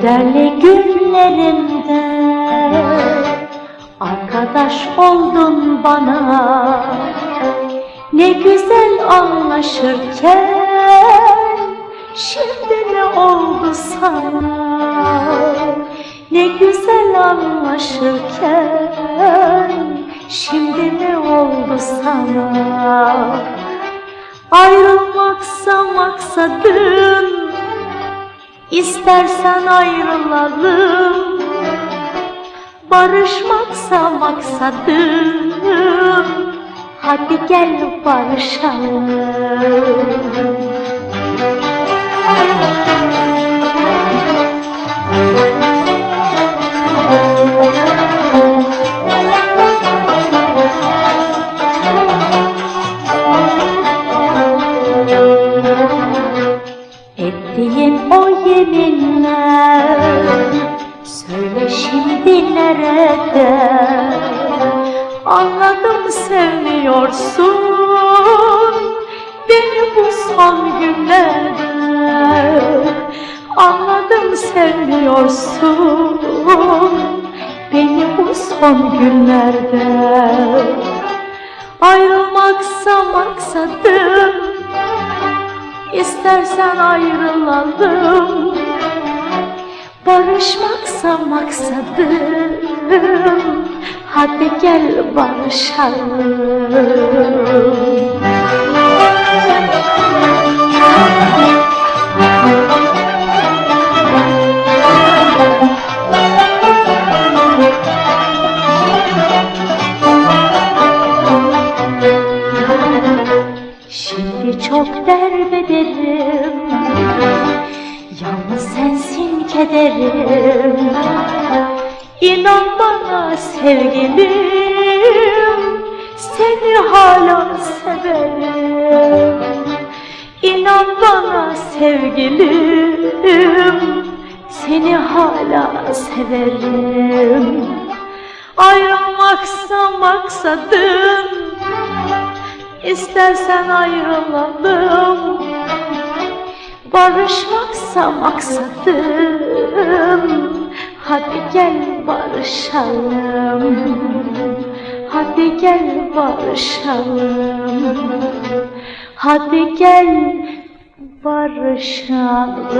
Kederli günlerimde arkadaş oldun bana. Ne güzel anlaşırken şimdi oldu sana Ne güzel anlaşırken şimdi ne oldu sana? Ayrılmaksa maksadın İstersen ayrılalım. Barışmaksa maksadım Hadi gel barışalım o yeminler. Söyle şimdi nerede? Anladım sevmiyorsun. Beni bu son günlerde. Anladım sevmiyorsun. Beni bu son günlerde. Ayrılmaksa maksadım İstersen ayrılalım. Barışmaksa maksadım. Hadi gel barışalım çok derbederim Yalnız sensin kederim. İnan bana sevgilim. Seni hala severim. İnan bana sevgilim. Seni hala severim. Ayrılmaksa maksadım İstersen ayrılalım. Barışmaksa maksadım. Hadi gel barışalım. Hadi gel barışalım. Hadi gel barışalım